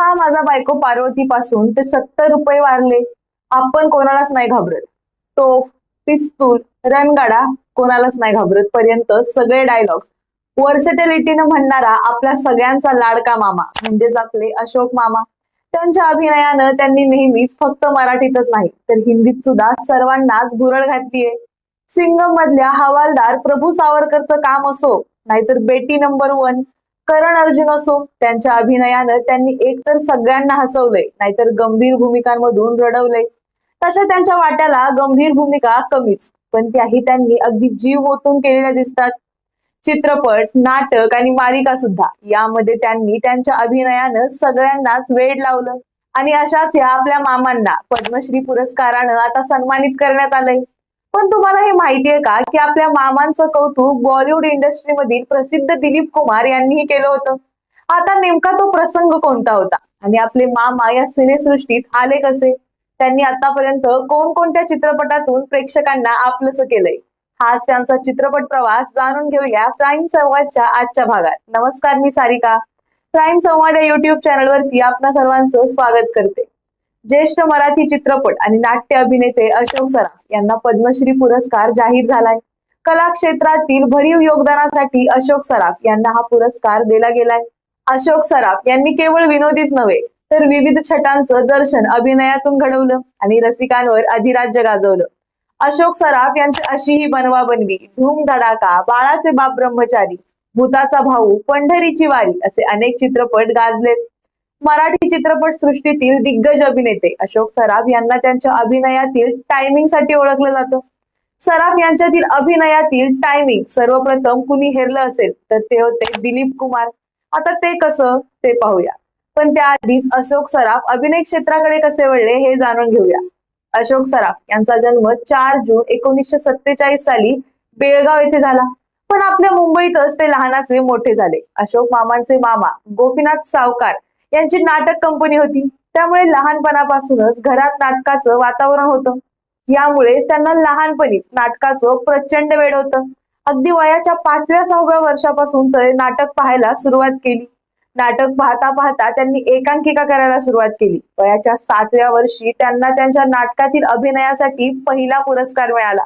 हा माझा बायको पार्वती पासून ते सत्तर रुपये वारले. आपण कोणालाच नाही घाबरत. तो पिस्तूल रणगाडा कोणालाच नाही घाबरत. पर्यंत सगळे डायलॉग वर्सेटेलिटीनं म्हणणारा आपल्या सगळ्यांचा लाडका मामा म्हणजेच आपले अशोक मामा. त्यांच्या अभिनयानं त्यांनी नेहमीच फक्त मराठीतच नाही तर हिंदीत सुद्धा सर्वांनाच भुरळ घातलीये. सिंगम मधल्या हवालदार प्रभू सावरकरचं काम असो नाहीतर बेटी नंबर वन करण अर्जुन असो त्यांच्या अभिनयानं त्यांनी एकतर सगळ्यांना हसवलंय नाहीतर गंभीर भूमिकांमधून रडवलंय. तशा त्यांच्या वाट्याला गंभीर भूमिका कमीच पण त्याही त्यांनी अगदी जीव ओतून केलेल्या दिसतात. चित्रपट नाटक आणि मालिका सुद्धा यामध्ये त्यांनी त्यांच्या अभिनयानं सगळ्यांनाच वेड लावलं. आणि अशाच या आपल्या मामांना पद्मश्री पुरस्कारानं आता सन्मानित करण्यात आलंय. पण तुम्हाला हे माहितीये का की आपल्या मामांचं कौतुक बॉलिवूड इंडस्ट्रीमधील प्रसिद्ध दिलीप कुमार यांनीही केलं होतं. आता नेमका तो प्रसंग कोणता होता? आणि आपले मामा या सिनेसृष्टीत आले कसे? त्यांनी आतापर्यंत कोणकोणत्या चित्रपटातून प्रेक्षकांना आपलंस केलंय? हाच त्यांचा चित्रपट प्रवास जाणून घेऊया प्राईम संवादच्या आजच्या भागात. नमस्कार मी सारिका. प्राईम संवाद या युट्यूब चॅनलवरती आपणा सर्वांचं स्वागत करते. ज्येष्ठ मराठी चित्रपट आणि नाट्य अभिनेते अशोक सराफ यांना पद्मश्री पुरस्कार जाहीर झालाय. कला क्षेत्रातील भरीव योगदानासाठी अशोक सराफ यांना हा पुरस्कार दिला गेलाय. अशोक सराफ यांनी केवळ विनोदीच नव्हे तर विविध छटांचं दर्शन अभिनयातून घडवलं आणि रसिकांवर अधिराज्य गाजवलं. अशोक सराफ यांची अशी ही बनवा बनवी धूम धडाका बाळाचे बाप ब्रह्मचारी भूताचा भाऊ पंढरीची वारी असे अनेक चित्रपट गाजलेत. मराठी चित्रपट सृष्टीतील दिग्गज अभिनेते अशोक सराफ यांना त्यांच्या अभिनयातील टायमिंगसाठी ओळखलं जातं. सराफ यांच्यातील अभिनयातील टायमिंग सर्वप्रथम कुणी हेरलं असेल तर ते होते दिलीप कुमार. आता ते कसं ते पाहूया. पण त्याआधीच अशोक सराफ अभिनय क्षेत्राकडे कसे वळले हे जाणून घेऊया. अशोक सराफ यांचा जन्म चार जून एकोणीसशे सत्तेचाळीस साली बेळगाव येथे झाला. पण आपल्या मुंबईतच ते लहानाचे मोठे झाले. अशोक मामांचे मामा गोपीनाथ सावकार यांची नाटक कंपनी होती. त्यामुळे लहानपणापासूनच घरात नाटकाचं वातावरण होतं. यामुळेच त्यांना लहानपणी नाटकाचं प्रचंड वेळ होतं. अगदी वयाच्या पाचव्या सहाव्या वर्षापासून ते नाटक पाहायला सुरुवात केली. नाटक पाहता पाहता त्यांनी एकांकिका करायला सुरुवात केली. वयाच्या सातव्या वर्षी त्यांना त्यांच्या नाटकातील अभिनयासाठी पहिला पुरस्कार मिळाला.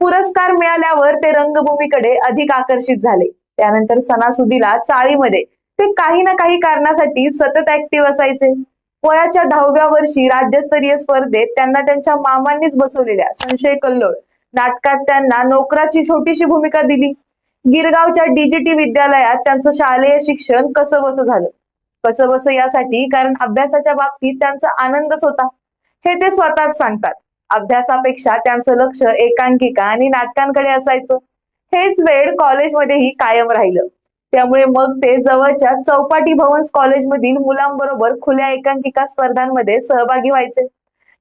पुरस्कार मिळाल्यावर ते रंगभूमीकडे अधिक आकर्षित झाले. त्यानंतर सणासुदीला चाळीमध्ये ते काही ना काही कारणासाठी सतत ऍक्टिव्ह असायचे. वयाच्या दहाव्या वर्षी राज्यस्तरीय स्पर्धेत त्यांना त्यांच्या मामांनीच बसवलेल्या संशय कल्लोळ. नाटकात त्यांना नोकराची छोटीशी भूमिका दिली. गिरगावच्या डीजीटी विद्यालयात त्यांचं शालेय शिक्षण कसं बस झालं. कसं बस यासाठी कारण अभ्यासाच्या बाबतीत त्यांचा आनंदच होता. हे ते स्वतःच सांगतात. अभ्यासापेक्षा त्यांचं लक्ष एकांकिका आणि नाटकांकडे असायचं. हेच वेळ कॉलेजमध्येही कायम राहिलं. त्यामुळे मग ते जवळच्या चौपाटी भवन्स कॉलेजमधील मुलांबरोबर खुल्या एकांकिका स्पर्धांमध्ये सहभागी व्हायचे.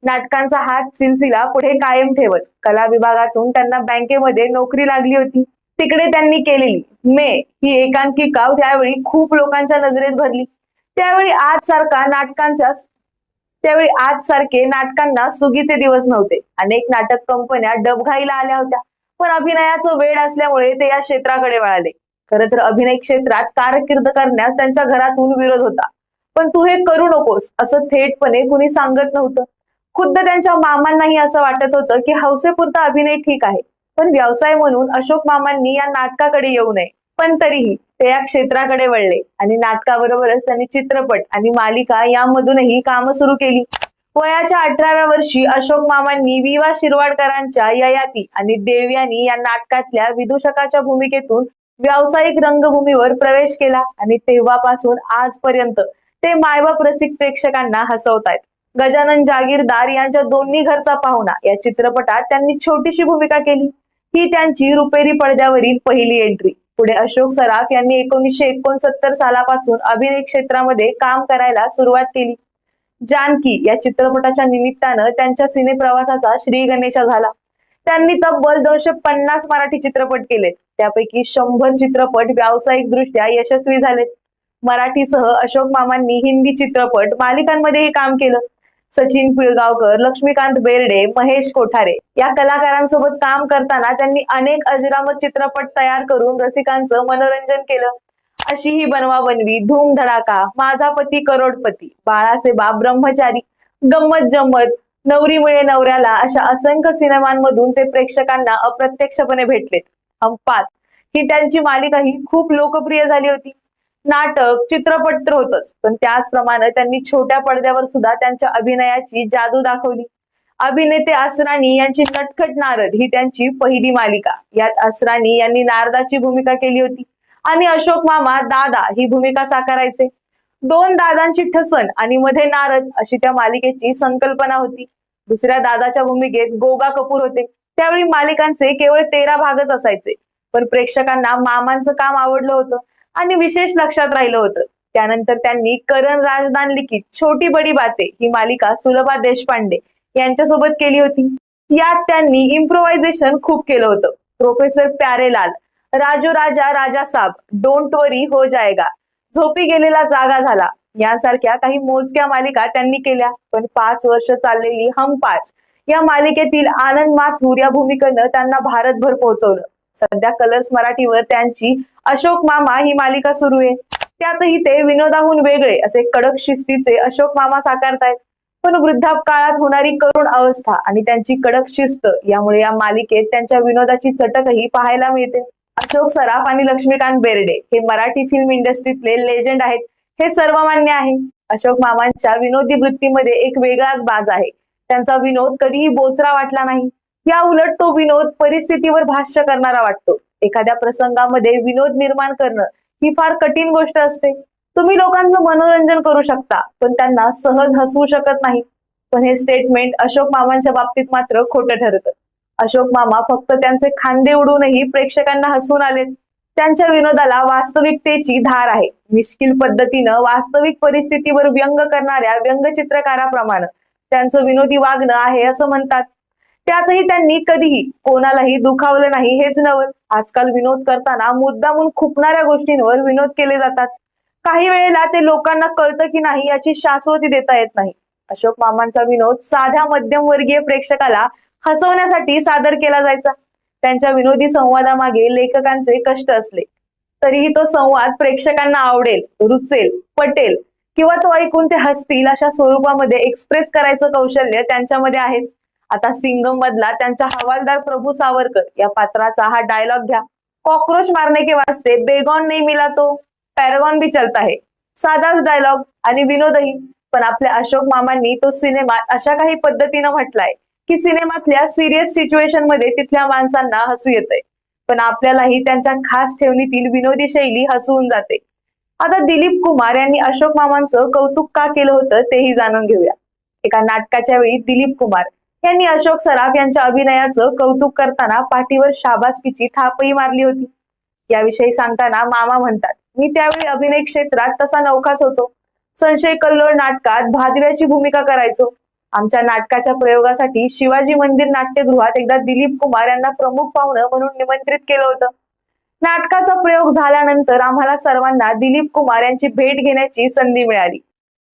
नाटकांचा हात सिलसिला पुढे कायम ठेवत. कला विभागातून त्यांना बँकेमध्ये नोकरी लागली होती. तिकडे त्यांनी केलेली मे ही एकांकिका त्यावेळी खूप लोकांच्या नजरेत भरली. त्यावेळी आज सारखा नाटकांचा त्यावेळी आज सारखे नाटकांना सुगीचे दिवस नव्हते. अनेक नाटक कंपन्या डबघाईला आल्या होत्या. पण अभिनयाचं वेळ असल्यामुळे ते या क्षेत्राकडे वळाले. खरं तर अभिनय क्षेत्रात कारकीर्द करण्यास त्यांच्या घरातून विरोध होता. पण तू हे करू नकोस असं थेटपणे कुणी सांगत नव्हतं. खुद्द त्यांच्या मामांनाही असं वाटत होतं की हौसेपुरता अभिनय ठीक आहे पण व्यवसाय म्हणून अशोक मामांनी या नाटकाकडे येऊ नये. पण तरीही ते या क्षेत्राकडे वळले आणि नाटकाबरोबरच त्यांनी चित्रपट आणि मालिका यामधूनही कामं सुरू केली. वयाच्या अठराव्या वर्षी अशोक मामांनी विवा शिरवाडकरांच्या ययाती आणि देवयानी या नाटकातल्या विदूषकाच्या भूमिकेतून व्यावसायिक रंगभूमीवर प्रवेश केला आणि तेव्हापासून आजपर्यंत ते मायबाप रसिक प्रेक्षकांना हसवतायत. गजानन जागीरदार यांच्या दोन्ही घरचा पाहुणा या चित्रपटात त्यांनी छोटीशी भूमिका केली. ही त्यांची रुपेरी पडद्यावरील पहिली एंट्री पुढे अशोक सराफ यांनी एकोणीसशे एकोणसत्तर सालापासून अभिनय क्षेत्रामध्ये काम करायला सुरुवात केली. जानकी या चित्रपटाच्या निमित्तानं त्यांच्या सिने प्रवासाचा श्री गणेशा झाला. त्यांनी तब्बल दोनशे पन्नास मराठी चित्रपट केले त्यापैकी शंभर चित्रपट व्यावसायिक दृष्ट्या यशस्वी झालेत. मराठीसह अशोक मामांनी हिंदी चित्रपट मालिकांमध्येही काम केलं. सचिन पिळगावकर लक्ष्मीकांत बेर्डे महेश कोठारे या कलाकारांसोबत काम करताना त्यांनी अनेक अजरामत चित्रपट तयार करून रसिकांचं मनोरंजन केलं. अशी ही बनवा बनवी धूम धडाका माझा पती करोडपती बाळाचे बाप ब्रह्मचारी गंमत जम्मत नवरी मिळे नवऱ्याला अशा असंख्य सिनेमांमधून ते प्रेक्षकांना अप्रत्यक्षपणे भेटलेत. हम पाच ही त्यांची मालिका ही खूप लोकप्रिय झाली होती. नाटक चित्रपट तर होतच पण त्याचप्रमाणे त्यांनी छोट्या पडद्यावर सुद्धा त्यांच्या अभिनयाची जादू दाखवली. अभिनेते असराणी यांची नटखट नारद ही त्यांची पहिली मालिका. यात असराणी यांनी नारदाची भूमिका केली होती. आणि अशोक मामा दादा ही भूमिका साकारायचे. दोन दादांची ठसन आणि मध्ये नारद अशी त्या मालिकेची संकल्पना होती. दुसऱ्या दादाच्या भूमिकेत गोगा कपूर होते. त्यावेळी मालिकांचे केवळ तेरा भागच असायचे. पण प्रेक्षकांना मामांचं काम आवडलं होतं आणि विशेष लक्षात राहिलं होतं. त्यानंतर त्यांनी करण राजदान लिखित छोटी बडी बाते ही मालिका सुलभा देशपांडे यांच्यासोबत केली होती. यात त्यांनी इम्प्रोव्हायझेशन खूप केलं होतं. प्रोफेसर प्यारेलाल राजो राजा राजा साब डोंट वरी हो जाएगा झोपी गेलेला जागा झाला. यासारख्या काही मोजक्या मालिका त्यांनी केल्या. पण पाच वर्ष चाललेली हम पाच या मालिकेतील आनंद माथूर या भूमिकेनं त्यांना भारतभर पोहोचवलं. सध्या कलर्स मराठीवर त्यांची अशोक मामा ही मालिका सुरू आहे. त्यातही ते विनोदाहून वेगळे असे कडक शिस्तीचे अशोक मामा साकारतायत. पण वृद्धापकाळात होणारी करुण अवस्था आणि त्यांची कडक शिस्त यामुळे या मालिकेत त्यांच्या विनोदाची चटकही पाहायला मिळते. अशोक सराफ आणि लक्ष्मीकांत बेर्डे हे मराठी फिल्म इंडस्ट्रीतले लेजंड आहेत. हे सर्वमान्य आहे. अशोक मामांच्या विनोदी वृत्तीमध्ये एक वेगळाच बाज आहे. त्यांचा विनोद कधीही बोचरा वाटला नाही. या उलट तो विनोद परिस्थितीवर भाष्य करणारा वाटतो. एखाद्या प्रसंगामध्ये विनोद निर्माण करणं ही फार कठीण गोष्ट असते. तुम्ही लोकांचं मनोरंजन करू शकता पण त्यांना सहज हसवू शकत नाही. पण हे स्टेटमेंट अशोक मामांच्या बाबतीत मात्र खोटं ठरतं. अशोक मामा फक्त त्यांचे खांदे उडूनही प्रेक्षकांना हसून आलेत. त्यांच्या विनोदाला वास्तविकतेची धार आहे. मिश्किल पद्धतीनं वास्तविक परिस्थितीवर व्यंग करणाऱ्या व्यंगचित्रकाराप्रमाणे त्यांचं विनोदी वागणं आहे असं म्हणतात. त्यातही त्यांनी कधीही कोणालाही दुखावलं नाही हेच नवल आजकाल विनोद करताना मुद्दामून खुपणाऱ्या गोष्टींवर विनोद केले जातात. काही वेळेला ते लोकांना कळतं की नाही याची शाश्वती देता येत नाही. अशोक मामांचा विनोद साध्या मध्यमवर्गीय प्रेक्षकाला हसवण्यासाठी सादर केला जायचा. त्यांच्या विनोदी संवादामागे लेखकांचे कष्ट असले तरीही तो संवाद प्रेक्षकांना आवडेल रुचेल पटेल किंवा तो ऐकून ते हसतील अशा स्वरूपामध्ये एक्सप्रेस करायचं कौशल्य त्यांच्यामध्ये आहेच. आता सिंगम मधला त्यांच्या हवालदार प्रभू सावरकर या पात्राचा हा डायलॉग घ्या. कॉक्रोच मारने के वास्ते बेगॉन नाही मिला तो. पॅरागॉन भी चलता है साधाच डायलॉग आणि विनोदही. पण आपल्या अशोक मामांनी तो सिनेमा अशा काही पद्धतीनं म्हटलाय की सिनेमातल्या सिरियस सिच्युएशनमध्ये तिथल्या माणसांना हसू येतंय. पण आपल्यालाही त्यांच्या खास ठेवणीतील विनोदी शैली हसवून जाते. आता दिलीप कुमार यांनी अशोक मामांचं कौतुक का केलं होतं तेही जाणून घेऊया. एका नाटकाच्या वेळी दिलीप कुमार यांनी अशोक सराफ यांच्या अभिनयाचं कौतुक करताना पाठीवर शाबासकीची थापही मारली होती. याविषयी सांगताना मामा म्हणतात मी त्यावेळी अभिनय क्षेत्रात तसा नौकाच होतो. संशय कल्लोळ नाटकात भादव्याची भूमिका करायचो. आमच्या नाटकाच्या प्रयोगासाठी शिवाजी मंदिर नाट्यगृहात एकदा दिलीप कुमार यांना प्रमुख पाहुणं म्हणून निमंत्रित केलं होतं. नाटकाचा प्रयोग झाल्यानंतर आम्हाला सर्वांना दिलीप कुमार यांची भेट घेण्याची संधी मिळाली.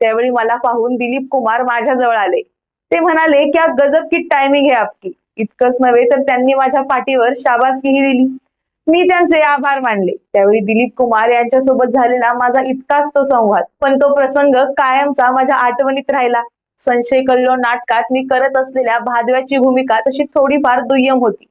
त्यावेळी मला पाहून दिलीप कुमार माझ्याजवळ आले. ते म्हणाले की गजब की टायमिंग आहे आपकी. इतकंच नव्हे तर त्यांनी माझ्या पाठीवर शाबासकीही दिली. मी त्यांचे आभार मानले. त्यावेळी दिलीप कुमार यांच्यासोबत झालेला माझा इतकाच तो संवाद पण तो प्रसंग कायमचा माझ्या आठवणीत राहिला. संशय कल्लो नाटकात मी करत असलेल्या भादव्याची भूमिका तशी थोडीफार दुय्यम होती.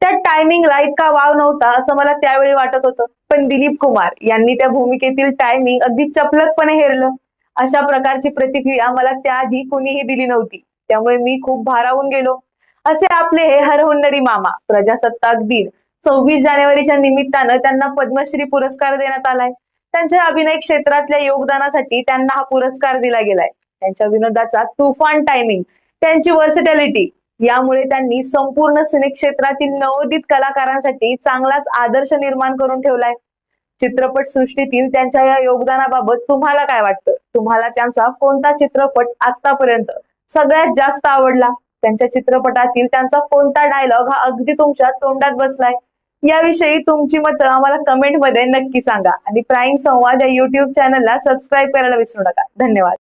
त्या टायमिंगला इतका वाव नव्हता असं मला त्यावेळी वाटत होतं. पण दिलीप कुमार यांनी त्या भूमिकेतील टायमिंग अगदी चपलकपणे हेरलं. अशा प्रकारची प्रतिक्रिया मला त्याआधी कुणीही दिली नव्हती. त्यामुळे मी खूप भारावून गेलो. असे आपले हे हरहुन्नरी मामा प्रजासत्ताक दिन सव्वीस जानेवारीच्या निमित्तानं त्यांना पद्मश्री पुरस्कार देण्यात आलाय. त्यांच्या अभिनय क्षेत्रातल्या योगदानासाठी त्यांना हा पुरस्कार दिला गेलाय. त्यांच्या विनोदाचा तुफान टायमिंग त्यांची वर्सिटॅलिटी यामुळे त्यांनी संपूर्ण सिने क्षेत्रातील नवोदित कलाकारांसाठी चांगलाच आदर्श निर्माण करून ठेवलाय. चित्रपट सृष्टीतील त्यांच्या या योगदानाबाबत तुम्हाला काय वाटतं? तुम्हाला त्यांचा कोणता चित्रपट आतापर्यंत सगळ्यात जास्त आवडला? त्यांच्या चित्रपटातील त्यांचा कोणता डायलॉग हा अगदी तुमच्या तोंडात बसलाय? याविषयी तुमची मतं आम्हाला कमेंटमध्ये नक्की सांगा. आणि प्राईम संवाद या युट्यूब चॅनलला सबस्क्राईब करायला विसरू नका. धन्यवाद.